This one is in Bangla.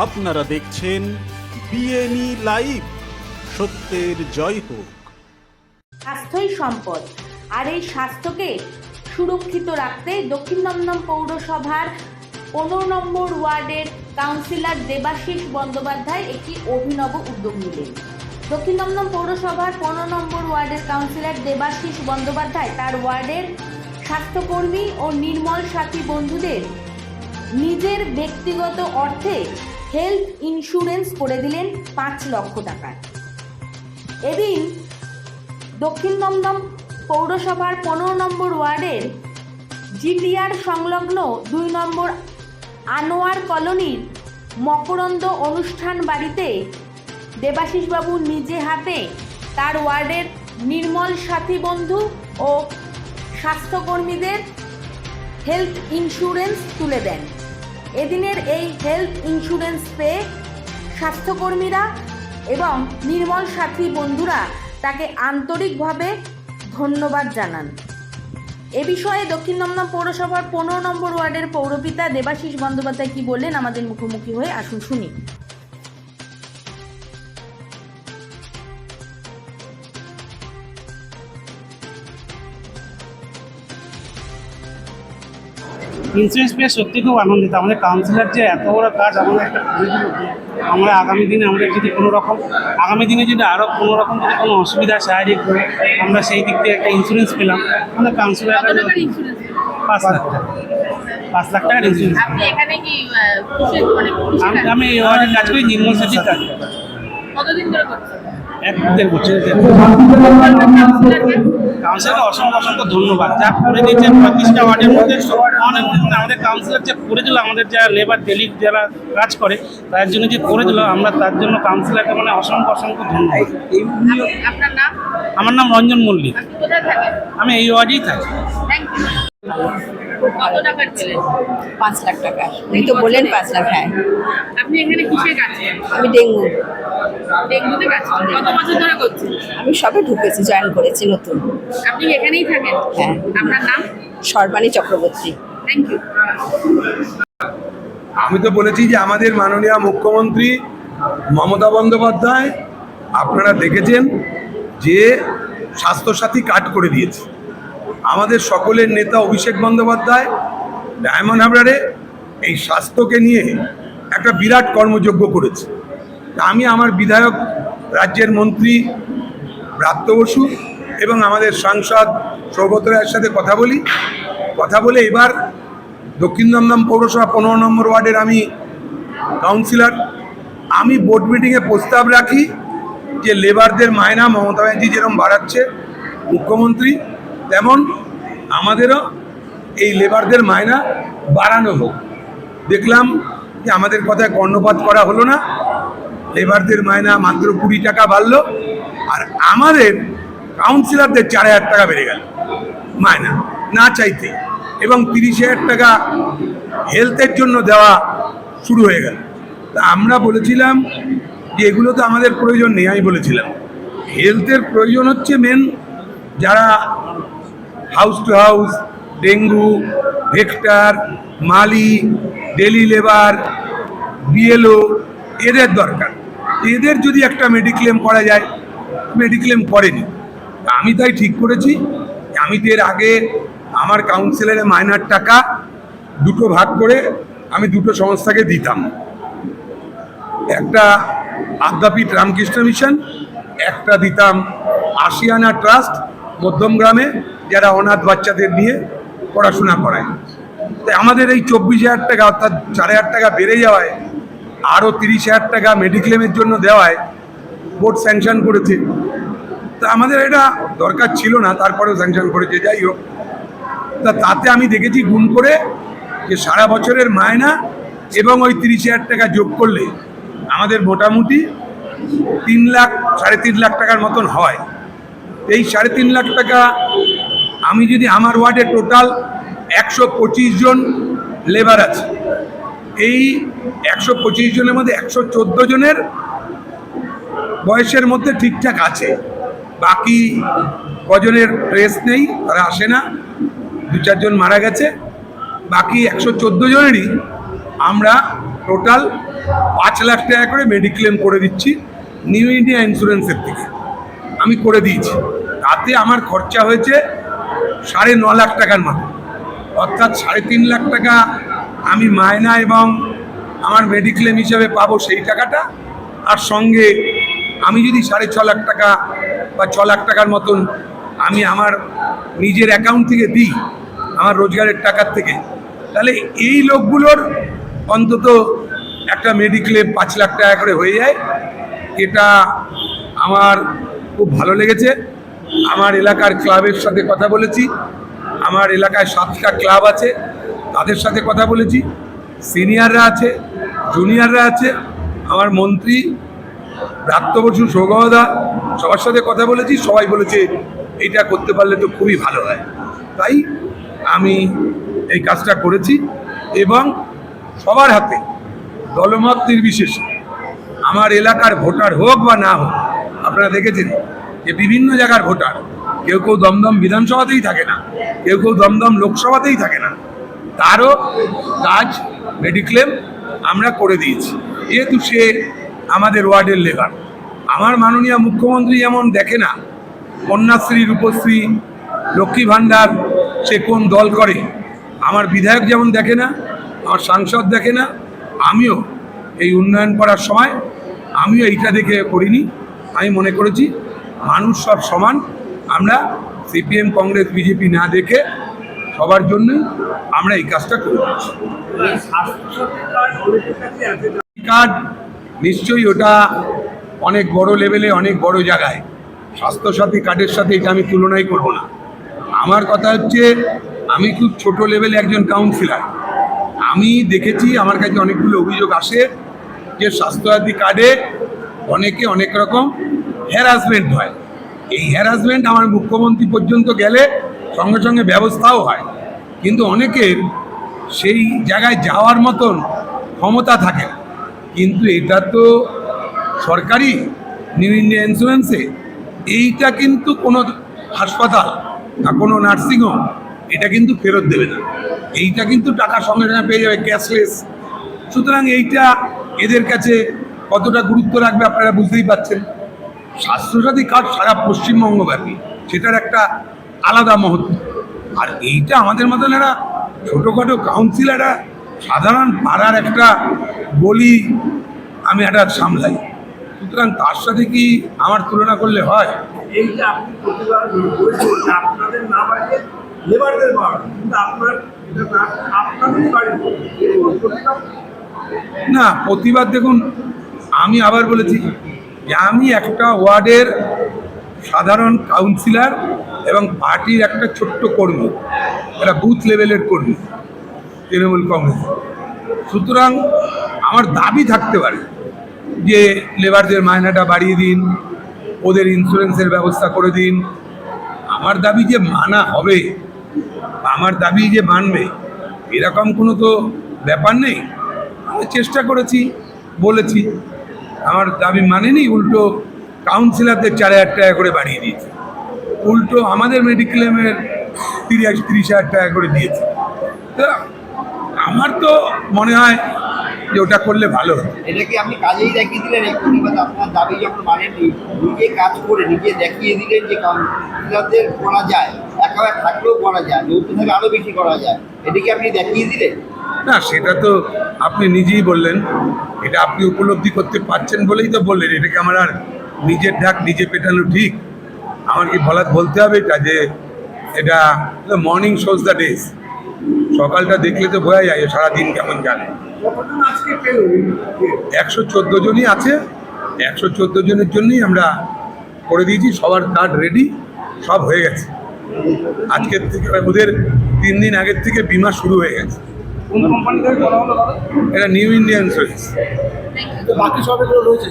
আপনারা দেখছেন বিএনই লাইভ সত্যের জয় হোক। স্বাস্থ্যই সম্পদ, আর এই স্বাস্থ্যকে সুরক্ষিত রাখতে দক্ষিণ দমদম পৌরসভার পনেরো নম্বর ওয়ার্ডের কাউন্সিলর দেবাশিস বন্দ্যোপাধ্যায় একটি অভিনব উদ্যোগ নিলেন। দক্ষিণ দমদম পৌরসভার পনেরো নম্বর ওয়ার্ডের কাউন্সিলর দেবাশিস বন্দ্যোপাধ্যায় তার ওয়ার্ডের স্বাস্থ্যকর্মী ও নির্মল সাথী বন্ধুদের নিজের ব্যক্তিগত অর্থে হেলথ ইন্স্যুরেন্স করে দিলেন পাঁচ লক্ষ টাকার এদিন দক্ষিণ দমদম পৌরসভার পনেরো নম্বর ওয়ার্ডের জিটিআর সংলগ্ন দুই নম্বর আনোয়ার কলোনির মকরন্দ অনুষ্ঠান বাড়িতে দেবাশিসবাবু নিজে হাতে তার ওয়ার্ডের নির্মল সাথী বন্ধু ও স্বাস্থ্যকর্মীদের হেলথ ইন্স্যুরেন্স তুলে দেন। এদিনের এই হেলথ ইন্স্যুরেন্স পেয়ে স্বাস্থ্যকর্মীরা এবং নির্মল সাথী বন্ধুরা তাকে আন্তরিকভাবে ধন্যবাদ জানান। এ বিষয়ে দক্ষিণ দমদম পৌরসভার পনেরো নম্বর ওয়ার্ডের পৌরপিতা দেবাশিস বন্দ্যোপাধ্যায় কি বললেন আমাদের মুখোমুখি হয়ে আসুন শুনি। ইন্স্যুরেন্স পেয়ে সত্যি খুব আনন্দিত। আমাদের কাউন্সিলর যে এত বড় কাজ আমাদের একটা আমরা আগামী দিনে আমাদের যদি কোনো রকম আগামী দিনে যদি আরও কোনো রকম যদি কোনো অসুবিধা শারীরিক আমরা সেই দিক থেকে একটা ইন্স্যুরেন্স পেলাম। আমাদের কাউন্সিলর পাঁচ লাখ টাকা। পাঁচ লাখ টাকার ইন্স্যুরেন্স মানে আমি কাজ? আমি এই ওয়ার্ডে কাজ করি নির্মল সাথীর কাজ কতদিন ধরে এক দেড় বছর কাউন্সিলরকে? অসংখ্য অসংখ্য ধন্যবাদ। যা করে দিয়েছে পঁয়ত্রিশটা ওয়ার্ডের মধ্যে অনেক আমাদের কাউন্সিলর যে করে দিল আমাদের যারা লেবার ডেলি যারা কাজ করে তার জন্য যে করে দিল আমরা তার জন্য কাউন্সিলরকে মানে অসংখ্য অসংখ্য ধন্যবাদ। আপনার নাম? আমার নাম রঞ্জন মল্লিক। আমি এই ওয়ার্ডেই থাকি। কত টাকার পেলেন পাঁচ লাখ টাকা। উনি তো বললেন পাঁচ লাখ হ্যাঁ। আপনি এখানে কিসে কাজ আমি ডেঙ্গু। ডেঙ্গুতে কাজ কত বছর ধরে করছেন? আমি সবে ঢুকেছি জয়েন করেছি নতুন। আপনি এখানেই থাকেন? হ্যাঁ। আপনার নাম? সর্বাণী চক্রবর্তী। থ্যাংক ইউ আমি তো বলেছি যে আমাদের মাননীয় মুখ্যমন্ত্রী মমতা বন্দ্যোপাধ্যায় আপনারা দেখেছেন যে স্বাস্থ্যসাথী কার্ড করে দিয়েছে। আমাদের সকলের নেতা অভিষেক বন্দ্যোপাধ্যায়, ডায়মন্ড হাবড়ারে এই স্বাস্থ্যকে নিয়ে একটা বিরাট কর্মযজ্ঞ করেছে। আমি আমার বিধায়ক, রাজ্যের মন্ত্রী ব্রাত্য বসু এবং আমাদের সাংসদ সৌগত রায়ের সাথে কথা বলি। কথা বলে এবার দক্ষিণ দমদম পৌরসভা পনেরো নম্বর ওয়ার্ডের আমি কাউন্সিলর। আমি বোর্ড মিটিংয়ে প্রস্তাব রাখি যে লেবারদের মায়না মমতা ব্যানার্জি যেরকম বাড়াচ্ছে, মুখ্যমন্ত্রী তেমন আমাদেরও এই লেবারদের মায়না বাড়ানো হোক। দেখলাম যে আমাদের কথায় কর্ণপাত করা হলো না। লেবারদের মায়না মাত্র কুড়ি টাকা বাড়লো আর আমাদের কাউন্সিলরদের চার হাজার টাকা বেড়ে গেল মায়না, না চাইতে। এবং তিরিশ হাজার টাকা হেলথের জন্য দেওয়া শুরু হয়ে গেল। তা আমরা বলেছিলাম যে এগুলো তো আমাদের প্রয়োজন নেই, আমি বলেছিলাম। হেলথের প্রয়োজন হচ্ছে মেন যারা house to house, dengue, vector, money, daily labour, BLO, এদের দরকার। এদের যদি একটা মেডিক্লেম করা যায়, মেডিক্লেম করেনি। আমি তাই ঠিক করেছি। আমি তো এর আগে আমার কাউন্সিলরের মাইনার টাকা দুটো ভাগ করে আমি দুটো সংস্থাকে দিতাম। একটা আদ্যাপীঠ রামকৃষ্ণ মিশন, একটা দিতাম আশিয়ানা ট্রাস্ট মধ্যম গ্রামে যারা অনাথ বাচ্চাদের নিয়ে পড়াশোনা করায়। তাই আমাদের এই চব্বিশ হাজার টাকা অর্থাৎ চার হাজার টাকা বেড়ে যাওয়ায়, আরও তিরিশ হাজার টাকা মেডিক্লেমের জন্য দেওয়ায় বোর্ড স্যাংশন করেছে। তা আমাদের এটা দরকার ছিল না, তারপরেও স্যাংশন করেছে। যাই হোক, তা তাতে আমি দেখেছি গুণ করে যে সারা বছরের মায়না এবং ওই তিরিশ হাজার টাকা যোগ করলে আমাদের মোটামুটি তিন লাখ, সাড়ে তিন লাখ টাকার মতন হয়। এই সাড়ে তিন লাখ টাকা আমি যদি আমার ওয়ার্ডে টোটাল একশো পঁচিশ জন লেবার আছে, এই একশো পঁচিশ জনের মধ্যে একশো চোদ্দ জনের বয়সের মধ্যে ঠিকঠাক আছে। বাকি কজনের রেস নেই, তারা আসে না। দু চারজন মারা গেছে। বাকি একশো চোদ্দ জনেরই আমরা টোটাল পাঁচ লাখ টাকা করে মেডিক্লেম করে দিচ্ছি নিউ ইন্ডিয়া ইন্স্যুরেন্সের থেকে। আমি করে দিয়েছি। তাতে আমার খরচা হয়েছে সাড়ে ন লাখ টাকার মতো অর্থাৎ সাড়ে তিন লাখ টাকা আমি মায়না এবং আমার মেডিক্লেম হিসাবে পাবো সেই টাকাটা। আর সঙ্গে আমি যদি সাড়ে ছ লাখ টাকা বা ছ লাখ টাকার মতন আমি আমার নিজের অ্যাকাউন্ট থেকে দিই, আমার রোজগারের টাকার থেকে, তাহলে এই লোকগুলোর অন্তত একটা মেডিক্লেম পাঁচ লাখ টাকা করে হয়ে যায়। এটা আমার খুব ভালো লেগেছে। আমার এলাকার ক্লাবের সাথে কথা বলেছি। আমার এলাকায় সাতটা ক্লাব আছে, তাদের সাথে কথা বলেছি। সিনিয়ররা আছে, জুনিয়ররা আছে, আমার মন্ত্রী, ব্রাত্য বসু, সৌগদা, সবার সাথে কথা বলেছি, সবাই বলেছে এইটা করতে পারলে তো খুবই ভালো হয়। তাই আমি এই কাজটা করেছি এবং সবার হাতে দলমত নির্বিশেষে, আমার এলাকার ভোটার হোক বা না হোক, আপনারা দেখেছেন যে বিভিন্ন জায়গার ভোটার, কেউ কেউ দমদম বিধানসভাতেই থাকে না, কেউ কেউ দমদম লোকসভাতেই থাকে না, তারও কাজ মেডিক্লেম আমরা করে দিয়েছি। যেহেতু সে আমাদের ওয়ার্ডের লেবার আমার মাননীয় মুখ্যমন্ত্রী যেমন দেখে না, কন্যাশ্রী, রূপশ্রী, লক্ষ্মী ভাণ্ডার, সে কোন দল করে, আমার বিধায়ক যেমন দেখে না, আমার সাংসদ দেখে না, আমিও এই উন্নয়ন করার সময়, আমিও এইটা দেখে করিনি, আমি মনে করেছি মানুষ সব সমান। আমরা সিপিএম, কংগ্রেস, বিজেপি না দেখে সবার জন্যই আমরা এই কাজটা করেছি কার্ড নিশ্চয়ই ওটা অনেক বড় লেভেলে অনেক বড় জায়গায়। স্বাস্থ্যসাথী কার্ডের সাথে এটা আমি তুলনাই করব না। আমার কথা হচ্ছে, আমি খুব ছোট লেভেলে একজন কাউন্সিলার আমি দেখেছি, আমার কাছে অনেকগুলো অভিযোগ আসে যে স্বাস্থ্যসাথী কার্ডে অনেকে অনেক রকম হ্যারাসমেন্ট হয়। এই হ্যারাসমেন্ট আমার মুখ্যমন্ত্রী পর্যন্ত গেলে সঙ্গে সঙ্গে ব্যবস্থাও হয়। কিন্তু অনেকের সেই জায়গায় যাওয়ার মতন ক্ষমতা থাকে কিন্তু এটা তো সরকারি নিউ ইন্ডিয়া ইন্স্যুরেন্সে এইটা কিন্তু কোনো হাসপাতাল বা কোনো নার্সিংহোম এটা কিন্তু ফেরত দেবে না। এইটা কিন্তু টাকা সঙ্গে সঙ্গে পেয়ে যাবে ক্যাশলেস সুতরাং এইটা এদের কাছে কতটা গুরুত্ব রাখবে আপনারা বুঝতেই পারছেন। স্বাস্থ্যসাথী কার্ড সারা পশ্চিমবঙ্গব্যাপী। সেটার একটা আলাদা মহত্ব। আর এইটা আমাদের মতন এরা ছোটোখাটো কাউন্সিলাররা সাধারণ পাড়ার একটা বলি আমি একটা সামলাই। সুতরাং তার সাথে কি আমার তুলনা করলে হয়? এই যে আপনি প্রতিবার বলছেন আপনাদের না বাড়িতে লেবারদের বাড়বে কিন্তু আপনার আপনাদেরই বাড়ি না প্রতিবাদ দেখুন আমি আবার বলেছি যে আমি একটা ওয়ার্ডের সাধারণ কাউন্সিলর এবং পার্টির একটা ছোট্ট কর্মী, একটা বুথ লেভেলের কর্মী, তৃণমূল কংগ্রেস। সুতরাং আমার দাবি থাকতে পারে যে লেবারদের মায়নাটা বাড়িয়ে দিন, ওদের ইন্স্যুরেন্সের ব্যবস্থা করে দিন। আমার দাবি যে মানা হবে আমার দাবি যে মানবে, এরকম কোনো তো ব্যাপার নেই। আমি চেষ্টা করেছি, বলেছি। আমার দাবি মানেনি উল্টো কাউন্সিলরদের চার হাজার টাকা করে বাড়িয়ে দিয়েছে। উল্টো আমাদের মেডিক্লেমের তিরিশ তিরিশ হাজার টাকা করে দিয়েছে। তা আমার তো মনে হয় যে ওটা করলে ভালো এটা কি আপনি কাজেই দেখিয়ে দিলেন এই প্রতিবাদ আপনার দাবি যখন মানেননি নিজে কাজ করে নিজে দেখিয়ে দিলেন যে কাউন্সিলরদের করা যায় একা থাকলেও করা যায় থাকলে আরও বেশি করা যায় এটা কি আপনি দেখিয়ে দিলেন? না সেটা তো আপনি নিজেই বললেন এটা আপনি উপলব্ধি করতে পারছেন বলেই তো বললেন এটাকে আমার আর নিজের ঢাক নিজে পেটানো ঠিক? আমার কি বলা বলতে হবে এটা যে এটা মর্নিং শোজ দ্য ডেজ সকালটা দেখলে তো বোঝা যায় সারাদিন কেমন জানে একশো চোদ্দ জনই আছে একশো চোদ্দ জনের জন্যই আমরা করে দিয়েছি সবার কার্ড রেডি সব হয়ে গেছে। আজকের থেকে ওদের তিন দিন আগের থেকে বিমা শুরু হয়ে গেছে। কোন কোম্পানি থেকে করা হলো দাদা? এটা নিউ ইন্ডিয়ান ইন্স্যুরেন্স বাকি সব এগুলো রয়েছে।